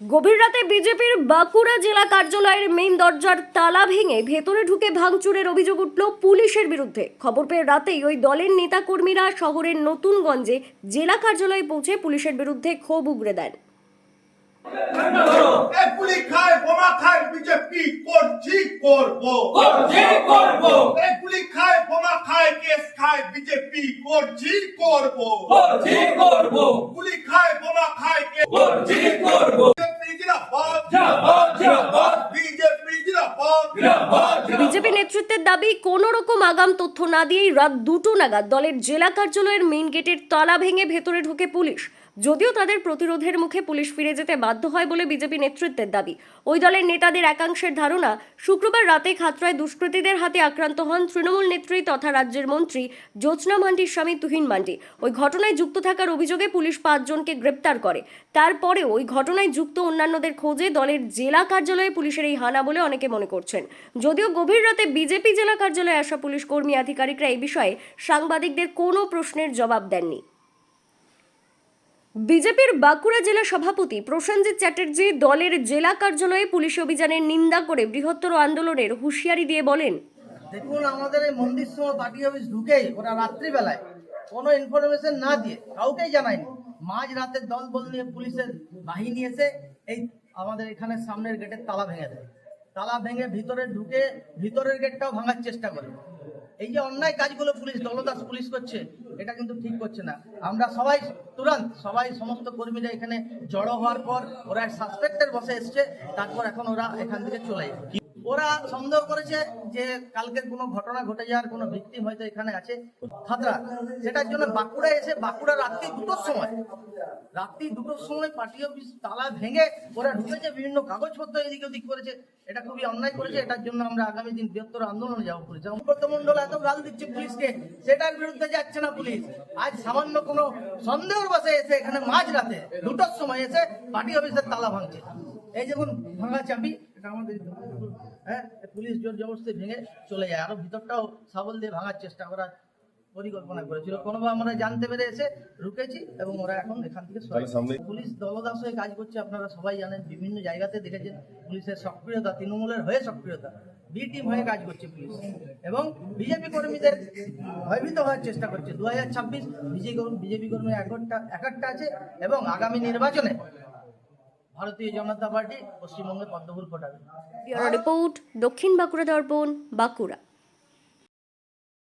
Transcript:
গভীর রাতে বিজেপির বাঁকুড়া জেলা কার্যালয়ের মেইন দরজার তালা ভেঙে ভেতরে ঢুকে ভাঙচুরের অভিযোগ উঠল পুলিশের বিরুদ্ধে। খবর পেয়ে রাতেই ওই দলের নেতাকর্মীরা শহরের নতুনগঞ্জে জেলা কার্যালয়ে পৌঁছে পুলিশের বিরুদ্ধে ক্ষোভ উগরে দেন। এ গুলি খায় বোমা খায় বিজেপি করছি করব করছি করব এ গুলি খায় বোমা খায় কেস খায় বিজেপি করছি করব করছি করব গুলি খায় বোমা খায় কেস করছি করব বিজেপি জিন্দাবাদ জিন্দাবাদ জিন্দাবাদ বিজেপি জিন্দাবাদ জিন্দাবাদ বিজেপি নেতৃত্বের দাবি, কোনো রকম আগাম তথ্য না দিয়েই রাত দুটো নাগাদ দলের জেলা কার্যালয়ের মেইন গেটের তলা ভেঙে ভেতরে ঢোকে পুলিশ। যদিও তাদের প্রতিরোধের মুখে পুলিশ ফিরে যেতে বাধ্য হয় বলে বিজেপি নেতৃত্বের দাবি। ওই দলের নেতাদের একাংশের ধারণা, শুক্রবার রাতে খাতড়ায় দুষ্কৃতীদের হাতে আক্রান্ত হন তৃণমূল নেত্রী তথা রাজ্যের মন্ত্রী জ্যোৎস্না মান্ডির স্বামী তুহিন মান্ডি। ওই ঘটনায় যুক্ত থাকার অভিযোগে পুলিশ পাঁচজনকে গ্রেপ্তার করে। তারপরেও ওই ঘটনায় যুক্ত অন্যান্যদের খোঁজে দলের জেলা কার্যালয়ে পুলিশের এই হানা বলে অনেকে মনে করছেন। যদিও গভীর রাতে বিজেপি জেলা কার্যালয়ে আসা পুলিশ কর্মী আধিকারিকরা এই বিষয়ে সাংবাদিকদের কোনো প্রশ্নের জবাব দেননি। বিজেপির বাঁকুড়া জেলা সভাপতি প্রসেনজিৎ চ্যাটার্জি দলের জেলা কার্যালয়ে পুলিশ অভিযানের নিন্দা করে বৃহত্তর আন্দোলনের হুঁশিয়ারি দিয়ে বলেন। দেখুন, আমাদের এই মন্দির সময় পার্টি অফিস ঢুকেই ওরা রাত্রিবেলায় কোনো ইনফরমেশন না দিয়ে, কাউকেই জানায়নি। মাঝ রাতের দল বল নিয়ে পুলিশের বাহিনী এসে এই আমাদের এখানে সামনের গেটের তালা ভেঙে দেয়। তালা ভেঙে ভিতরে ঢুকে ভিতরের গেটটাও ভাঙার চেষ্টা করে। এই যে অন্যায় কাজগুলো পুলিশ, দলদাস পুলিশ করছে, এটা কিন্তু ঠিক করছে না। আমরা সবাই তুরন্ত, সবাই সমস্ত কর্মীরা এখানে জড়ো হওয়ার পর ওরা সাসপেক্টের বসে এসছে, তারপর এখন ওরা এখান থেকে চলে ওরা সন্দেহ করেছে যে কালকের কোনো ঘটনা ঘটে যাওয়ার কোনো ভিত্তিম হয়তো এখানে আছে। খাতরা, সেটার জন্য বাঁকুড়া এসে, বাঁকুড়া রাত্রি দুটোর সময়, রাত্রি দুটোর সময় পার্টি অফিস তালা ভেঙে ওরা ঢুকেছে, বিভিন্ন কাগজপত্র এদিক ওদিক করেছে। এটা খুবই অন্যায় করেছে, এটার জন্য আমরা আগামী দিন বৃহত্তর আন্দোলনে যাব পুলিশ। ব্রত মন্ডল এত গাল দিচ্ছে পুলিশকে, সেটার বিরুদ্ধে যাচ্ছে না পুলিশ। আজ সামান্য কোনো সন্দেহের বসে এসে এখানে মাঝ রাতে দুটোর সময় এসে পার্টি অফিসের তালা ভাঙছে। এই যেমন ভাঙা চাবি। এটা আমাদের হ্যাঁ পুলিশ জোর জবরদস্তি ভেঙে চলে যায়। আরও ভিতরটাও সাবল দিয়ে ভাঙার চেষ্টা করা পরিকল্পনা করেছিল। কোনোভাবে আমরা জানতে পেরে এসে রুকেছি এবং ওরা এখন এখান থেকে পুলিশ দলদাস হয়ে কাজ করছে। আপনারা সবাই জানেন বিভিন্ন জায়গাতে দেখেছেন পুলিশের সক্রিয়তা তৃণমূলের হয়ে সক্রিয়তা। বি টিম হয়ে কাজ করছে পুলিশ। এবং বিজেপি কর্মীদের ভয়ভীত হওয়ার চেষ্টা করছে। দু হাজার ছাব্বিশ বিজেপি কর্মী একটা আছে এবং আগামী নির্বাচনে ভারতীয় জনতা পার্টি পশ্চিমবঙ্গে পদ্মপুর কোটাবে রিপোর্ট দক্ষিণ বাঁকুড়া দর্পণ বাঁকুড়া।